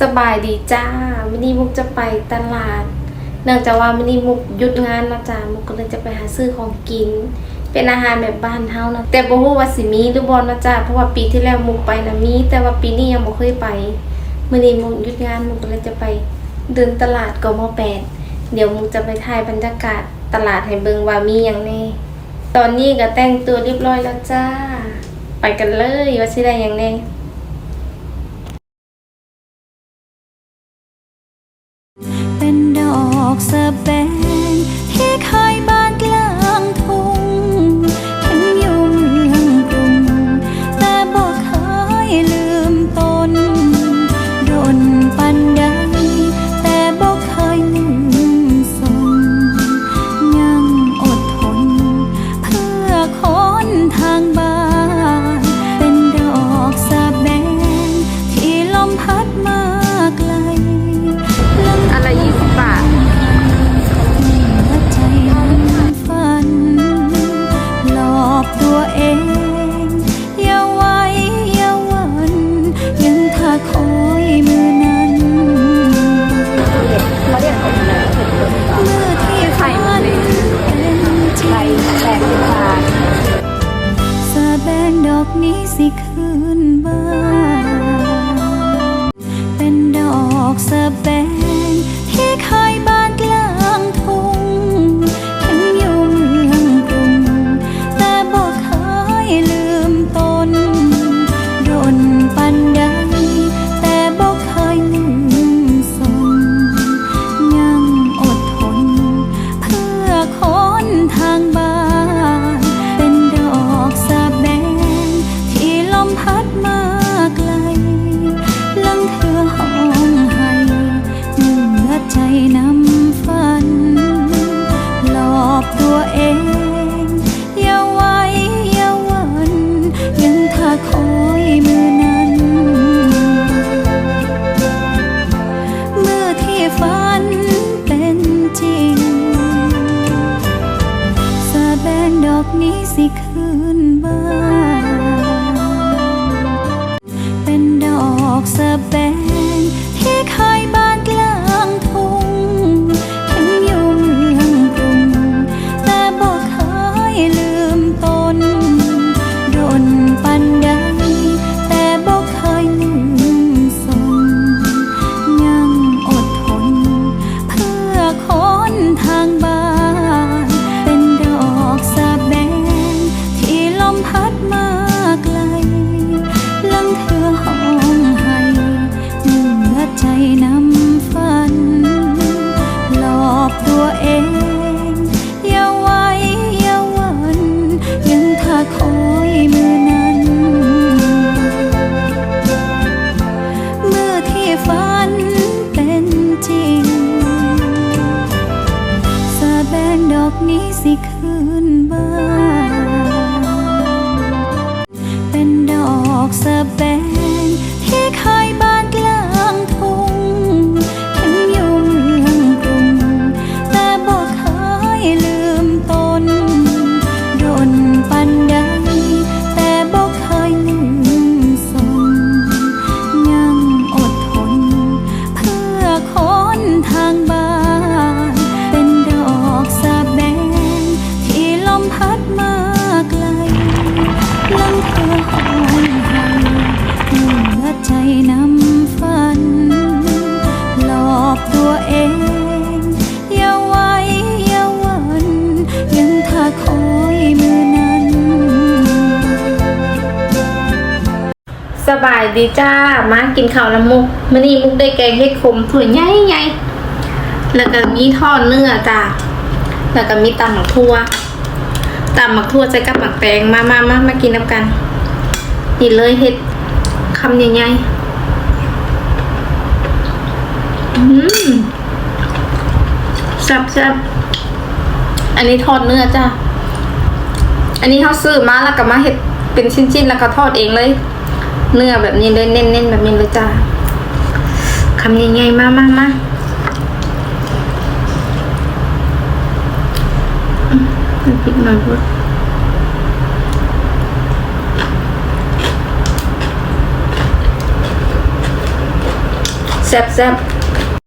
สบายดีจ้ามินี่มุกจะไปตลาด เนื่องจากว่ามินี่มุกหยุดงานนะจ้ามุกก็เลยจะไปหาซื้อของกิน เป็นอาหารแบบบ้านเฮานะแต่บ่ฮู้ว่าสิมีหรือบ่นะจ้าเพราะว่าปีที่แล้วมุกไปนะมี แต่ว่าปีนี้ยังบ่เคยไปมื้อนี้มุกหยุดงานมุกก็เลยจะไปเดินตลาดกมแปดเดี๋ยวมุกจะไปถ่ายบรรยากาศตลาดให้เบิ่งว่ามีหยังแน่ตอนนี้ก็แต่งตัวเรียบร้อยแล้วจ้า ไปกันเลยว่าสิได้หยังแน่ ดอกนี้สิคืนบ้านเป็นดอกสะแบ นำฝัน หลอกตัวเอง อย่าไว้อย่าหวันยังถ้าคอยมือนั้น เมื่อที่ฝันเป็นจริงสะแบงดอกนี้สิคืนบ้าน เป็นดอกสะแบง นี้สิคือ ใจน้ำฝัน หลอกตัวเอง อย่าไว้อย่าวันยังถ้าคอยมือนั้น สบายดีจ้า มากินข้าวน้ำมุกมื่อนี้มุกได้แกงเห็ดขมถั่วใหญ่ใหญ่แล้วก็มีทอดเนื้อจ้าแล้วก็มีตำหมักทั่วตำหมักทั่วใส่กับหมักแตงมามามามากินน้ำกัน นี่เลยเห็ดคำใหญ่ๆอืมแซ่บแซ่บอันนี้ทอดเนื้อจ้าอันนี้เขาซื้อมาแล้วก็มาเห็ดเป็นชิ้นๆแล้วก็ทอดเองเลย เนื้อแบบนี้เลยเน้นๆแบบนี้เลยจ้าคำใหญ่ๆมากมากมาพริกหน่อยพุ ดแซ่บๆ